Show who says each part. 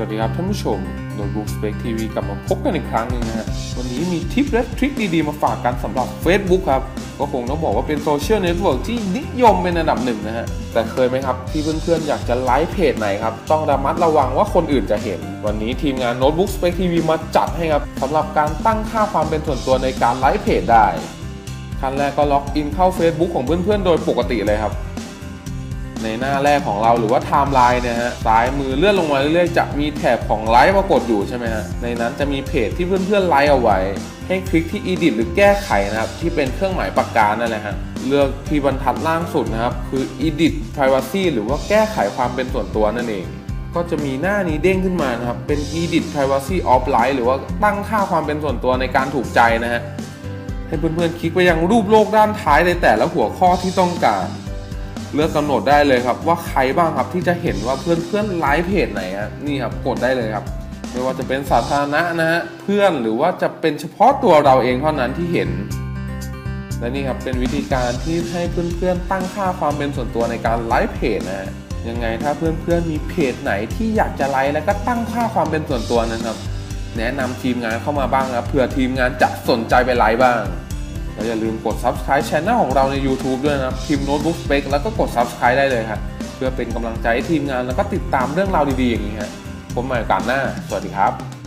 Speaker 1: วัสดีครับท่านผู้ชม Notebook Spec TV กลับมาพบกันอีกครั้งหนึ่งนะฮะวันนี้มีทิปและทริคดีๆ มาฝากกันสำหรับ Facebook ครับ ก็คงต้องบอกว่าเป็นโซเชียลเน็ตเวิร์กที่นิยมเป็นอันดับหนึ่งนะฮะ แต่เคยไหมครับ ที่เพื่อนๆ อยากจะไลฟ์เพจไหนครับ ต้องระมัดระวังว่าคนอื่นจะเห็น วันนี้ทีมงาน Notebook Spec TV มาจัดให้ครับสำหรับการตั้งค่าความเป็นส่วนตัวในการไลฟ์เพจได้ขั้นแรกก็ล็อกอินเข้า Facebook ของเพื่อนๆ โดยปกติเลยครับ ในหน้าแรกของเราหรือว่าไทม์ไลน์เนี่ยฮะซ้ายมือเลื่อนลงมาเรื่อยๆจะมีแถบของไลฟ์ปรากฏอยู่ใช่ไหมฮะในนั้นจะมีเพจที่เพื่อนๆไลฟ์เอาไว้ ให้คลิกที่ edit หรือแก้ไขนะครับที่เป็นเครื่องหมายปากกานั่นแหละฮะเลือกที่บรรทัดล่างสุดนะครับคือ edit privacy หรือว่าแก้ไขความเป็นส่วนตัวนั่นเองก็จะมีหน้านี้เด้งขึ้นมานะครับ เป็น edit privacy off light หรือว่าตั้งค่าความเป็นส่วนตัวในการถูกใจนะฮะ ให้เพื่อนๆคลิกไปยังรูปโลกด้านท้ายในแต่ละหัวข้อที่ต้องการ เลือกกำหนดได้เลยครับ ว่าใครบ้างครับที่จะเห็นว่าเพื่อนเพื่อนไลฟ์เพจไหนฮะนี่ครับกดได้เลยครับ ไม่ว่าจะเป็นสาธารณะนะฮะเพื่อนหรือว่าจะเป็นเฉพาะตัวเราเองเท่านั้นที่เห็น และนี่ครับเป็นวิธีการที่ให้เพื่อนๆตั้งค่าความเป็นส่วนตัวในการไลฟ์เพจนะฮะยังไงถ้าเพื่อนๆมีเพจไหนที่อยากจะไลฟ์แล้วก็ตั้งค่าความเป็นส่วนตัวนะครับ แนะนำทีมงานเข้ามาบ้างนะครับเผื่อทีมงานจะสนใจไปไลฟ์บ้าง และอย่าลืมกด subscribe channel ของเราใน YouTube ด้วยนะครับพิมพ์ Notebook Spec แล้วก็กด subscribe ได้เลยครับเพื่อเป็นกำลังใจให้ทีมงานแล้วก็ติดตามเรื่องราวดีๆอย่างนี้ฮะพบกันใหม่โอกาสหน้า สวัสดีครับ